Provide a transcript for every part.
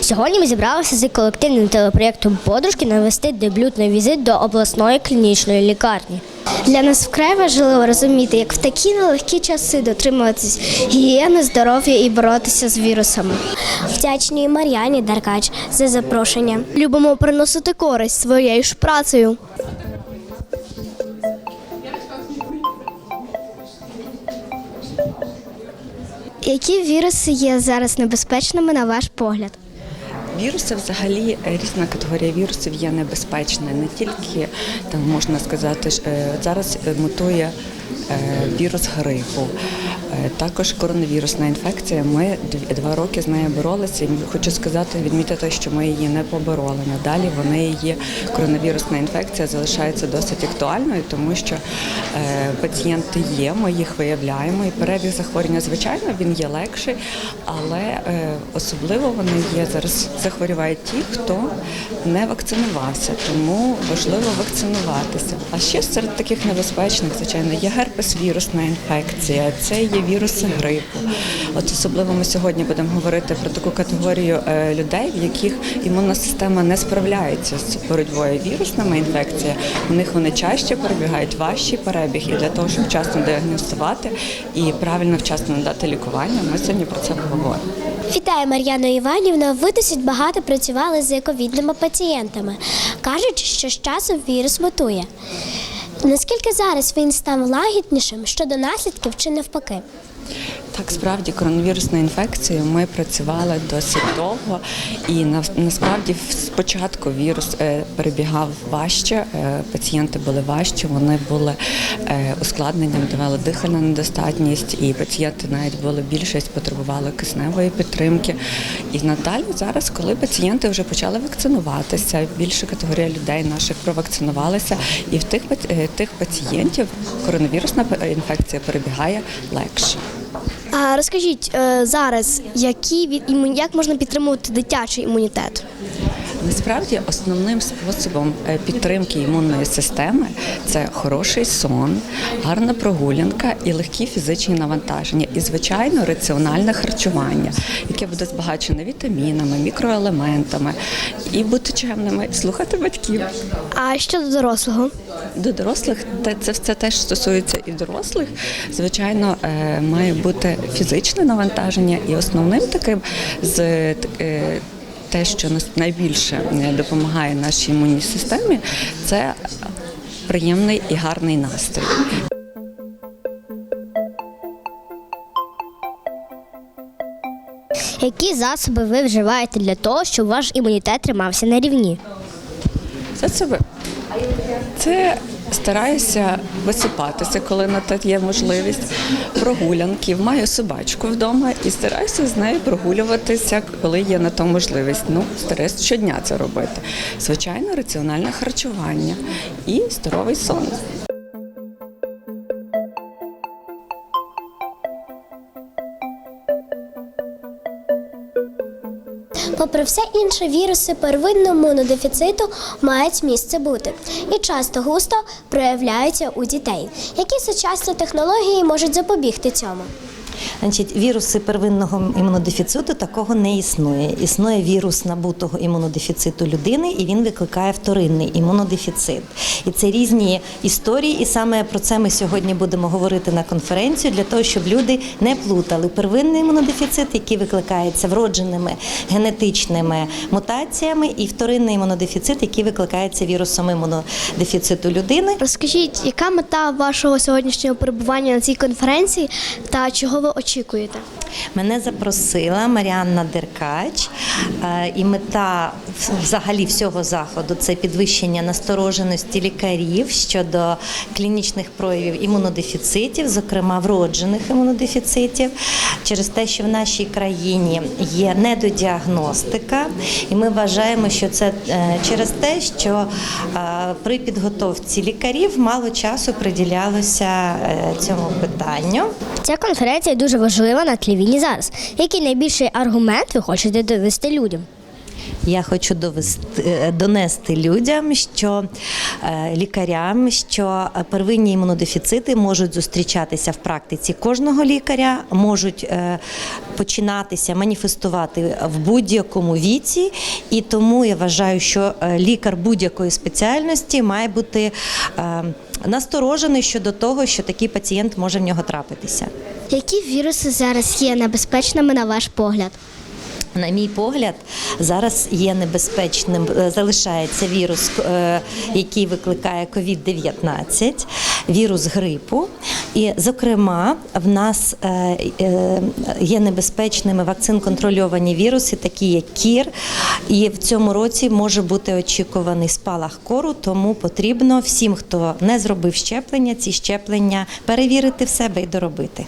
Сьогодні ми зібралися з колективним телепроєктом Подружки навести дебютний візит до обласної клінічної лікарні. Для нас вкрай важливо розуміти, як в такі нелегкі часи дотримуватись гігієни, здоров'я і боротися з вірусами. Вдячні Мар'яні Даркач за запрошення. Любимо приносити користь своєю ж працею. Які віруси є зараз небезпечними на ваш погляд? Віруси взагалі е, різна категорія вірусів є небезпечна. Не тільки там можна сказати, е, зараз е, мутує вірус грипу, е, також коронавірусна інфекція. Ми дв- два роки з нею боролися. Хочу сказати, відмітити, що ми її не побороли. Надалі вони її коронавірусна інфекція залишається досить актуальною, тому що е, пацієнти є, ми їх виявляємо. І перебіг захворювання, звичайно, він є легший, але е, особливо вони є зараз. Захворювають ті, хто не вакцинувався, тому важливо вакцинуватися. А ще серед таких небезпечних, звичайно, є герпес-вірусна інфекція, це є віруси грипу. От особливо ми сьогодні будемо говорити про таку категорію е, людей, в яких імунна система не справляється з боротьбою вірусними інфекціями. У них вони чаще перебігають важчий перебіг, і для того, щоб вчасно діагностувати і правильно вчасно надати лікування, ми сьогодні про це поговоримо. Вітаю, Мар'яна Іванівна. Ви досить багато працювали з ковідними пацієнтами. Кажуть, що з часом вірус мутує. Наскільки зараз він став лагіднішим щодо наслідків чи навпаки? Так, справді коронавірусною інфекцією ми працювали досить довго, і на- насправді спочатку вірус е, перебігав важче, е, пацієнти були важчі, вони були е, ускладненням, давали дихальну недостатність, і пацієнти навіть були більшість потребували кисневої підтримки. І надалі зараз, коли пацієнти вже почали вакцинуватися, більша категорія людей наших провакцинувалися, і в тих тих пацієнтів коронавірусна інфекція перебігає легше. А розкажіть е, зараз, які як можна підтримувати дитячий імунітет? Насправді основним способом е, підтримки імунної системи це хороший сон, гарна прогулянка і легкі фізичні навантаження, і звичайно раціональне харчування, яке буде збагачене вітамінами, мікроелементами, і бути чемними, слухати батьків. А щодо дорослого? До дорослих це все теж стосується і дорослих. Звичайно, е, має бути фізичне навантаження, і основним таким з е, те, що нас найбільше е, допомагає нашій імунній системі, це приємний і гарний настрій. Які засоби ви вживаєте для того, щоб ваш імунітет тримався на рівні? Це себе. Це стараюся висипатися, коли на те є можливість. Прогулянки. Маю собачку вдома і стараюся з нею прогулюватися, коли є на то можливість. Ну, стараюся щодня це робити. Звичайно, раціональне харчування і здоровий сон. Попри все інше, віруси первинного монодефіциту мають місце бути і часто густо проявляються у дітей. Які сучасні технології можуть запобігти цьому? Значить, віруси первинного імунодефіциту такого не існує. Існує вірус набутого імунодефіциту людини, і він викликає вторинний імунодефіцит. І це різні історії, і саме про це ми сьогодні будемо говорити на конференцію для того, щоб люди не плутали первинний імунодефіцит, який викликається вродженими генетичними мутаціями, і вторинний імунодефіцит, який викликається вірусом імунодефіциту людини. Розкажіть, яка мета вашого сьогоднішнього перебування на цій конференції та чого ви очікуєте? 去，贵的。Мене запросила Маріанна Деркач, е, і мета взагалі всього заходу це підвищення настороженості лікарів щодо клінічних проявів імунодефіцитів, зокрема вроджених імунодефіцитів, через те, що в нашій країні є недодіагностика, і ми вважаємо, що це е, через те, що е, при підготовці лікарів мало часу приділялося цьому питанню. Ця конференція дуже важлива на тлі війни зараз. Який найбільший аргумент ви хочете довести людям? Я хочу довести, е, донести людям, що е, лікарям, що первинні імунодефіцити можуть зустрічатися в практиці кожного лікаря, можуть е, починатися маніфестувати в будь-якому віці, і тому я вважаю, що лікар будь-якої спеціальності має бути насторожений щодо того, що такий пацієнт може в нього трапитися. Які віруси зараз є небезпечними на ваш погляд? На мій погляд, зараз є небезпечним, е, залишається вірус, е, який викликає COVID-19, вірус грипу. І, зокрема, в нас е, е, є небезпечними вакцин-контрольовані віруси, такі як кір. І в цьому році може бути очікуваний спалах кору, тому потрібно всім, хто не зробив щеплення, ці щеплення перевірити в себе і доробити.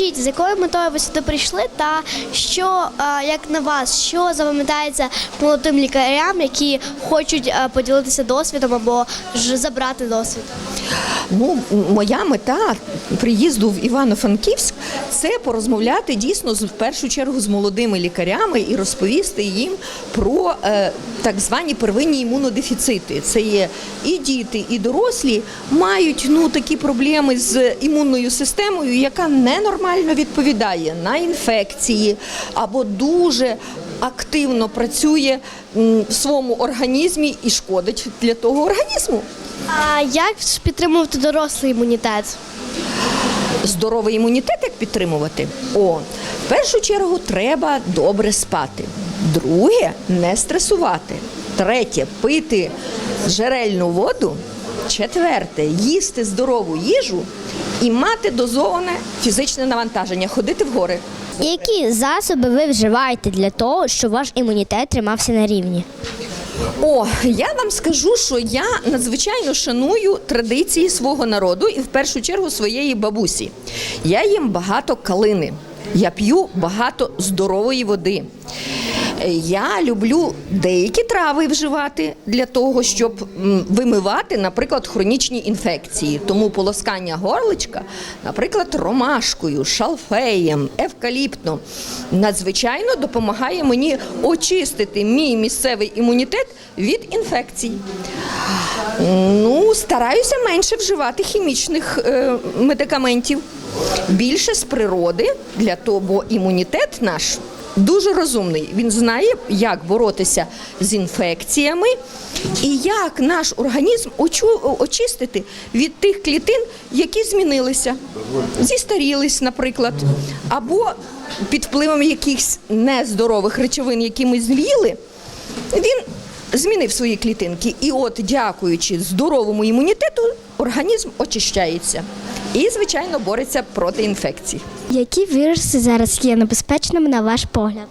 Розкажіть, з якою метою ви сюди прийшли, та що, як на вас, що запам'ятається молодим лікарям, які хочуть поділитися досвідом або ж забрати досвід? Ну, моя мета приїзду в Івано-Франківськ це порозмовляти дійсно з в першу чергу з молодими лікарями і розповісти їм про е, так звані первинні імунодефіцити. Це є і діти, і дорослі мають ну такі проблеми з імунною системою, яка ненормально відповідає на інфекції або дуже активно працює в своєму організмі і шкодить для того організму. А як підтримувати дорослий імунітет? здоровий імунітет як підтримувати? О, в першу чергу треба добре спати. Друге не стресувати. Третє пити джерельну воду. Четверте їсти здорову їжу і мати дозоване фізичне навантаження, ходити в гори. Які засоби ви вживаєте для того, щоб ваш імунітет тримався на рівні? О, я вам скажу, що я надзвичайно шаную традиції свого народу і в першу чергу своєї бабусі. Я їм багато калини, я п'ю багато здорової води. Я люблю деякі трави вживати для того, щоб вимивати, наприклад, хронічні інфекції. Тому полоскання горличка, наприклад, ромашкою, шалфеєм, евкаліптом, надзвичайно допомагає мені очистити мій місцевий імунітет від інфекцій. Ну, стараюся менше вживати хімічних е, медикаментів. Більше з природи для того, бо імунітет наш дуже розумний. Він знає, як боротися з інфекціями і як наш організм очистити від тих клітин, які змінилися, зістарілись, наприклад, або під впливом якихось нездорових речовин, які ми з'їли, він змінив свої клітинки. І от, дякуючи здоровому імунітету, організм очищається і, звичайно, бореться проти інфекцій. Які віруси зараз є небезпечними на ваш погляд?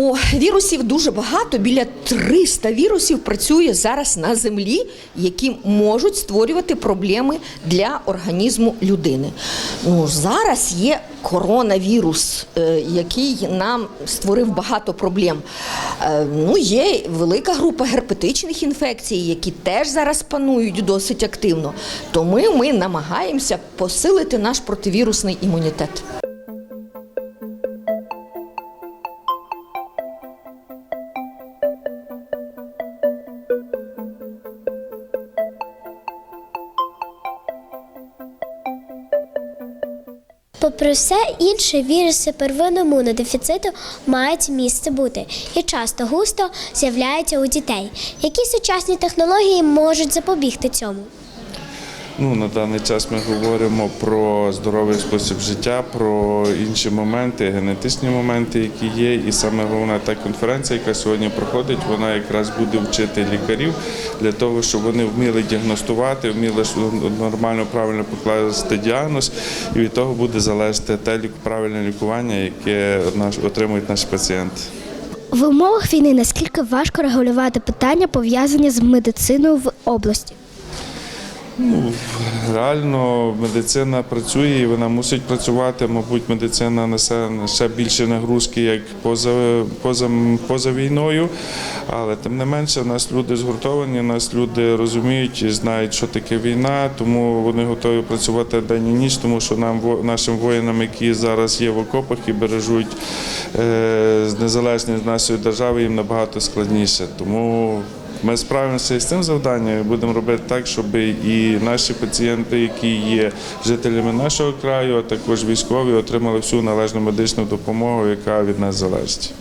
О, вірусів дуже багато. Біля 300 вірусів працює зараз на землі, які можуть створювати проблеми для організму людини. Ну зараз є коронавірус, е, який нам створив багато проблем. Е, Ну, є велика група герпетичних інфекцій, які теж зараз панують досить активно. Тому ми намагаємося посилити наш противірусний імунітет. Попри все інше, віруси первинному на дефіциту мають місце бути і часто густо з'являються у дітей. Які сучасні технології можуть запобігти цьому? Ну, на даний час ми говоримо про здоровий спосіб життя, про інші моменти, генетичні моменти, які є. І саме головна та конференція, яка сьогодні проходить, вона якраз буде вчити лікарів для того, щоб вони вміли діагностувати, вміли нормально, правильно покласти діагноз, і від того буде залежати те правильне лікування, яке наш отримують наші пацієнти. В умовах війни наскільки важко регулювати питання, пов'язані з медициною в області? Ну, реально медицина працює і вона мусить працювати. Мабуть, медицина несе ще більше нагрузки, як поза, поза, поза війною. Але тим не менше, нас люди згуртовані, нас люди розуміють і знають, що таке війна, тому вони готові працювати день і ніч, тому що нам, нашим воїнам, які зараз є в окопах і бережуть е, незалежність нашої держави, їм набагато складніше. Тому ми справимося з цим завданням і будемо робити так, щоб і наші пацієнти, які є жителями нашого краю, а також військові, отримали всю належну медичну допомогу, яка від нас залежить.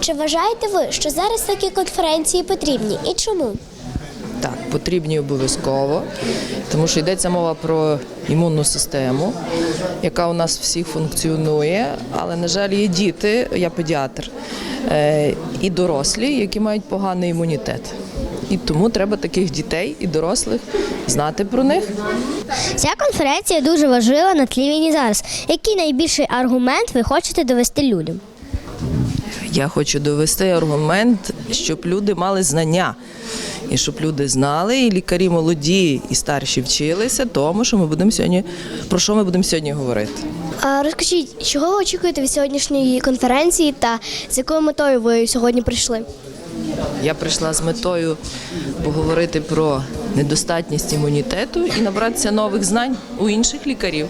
Чи вважаєте ви, що зараз такі конференції потрібні і чому? Так, потрібні обов'язково, тому що йдеться мова про імунну систему, яка у нас всіх функціонує, але, на жаль, є діти, я педіатр, е, і дорослі, які мають поганий імунітет. І тому треба таких дітей і дорослих знати про них. Ця конференція дуже важлива на тлі війни зараз. Який найбільший аргумент ви хочете довести людям? Я хочу довести аргумент, щоб люди мали знання. І щоб люди знали, і лікарі молоді і старші вчилися тому, що ми будемо сьогодні про що ми будемо сьогодні говорити. А розкажіть, чого ви очікуєте від сьогоднішньої конференції та з якою метою ви сьогодні прийшли? Я прийшла з метою поговорити про недостатність імунітету і набратися нових знань у інших лікарів.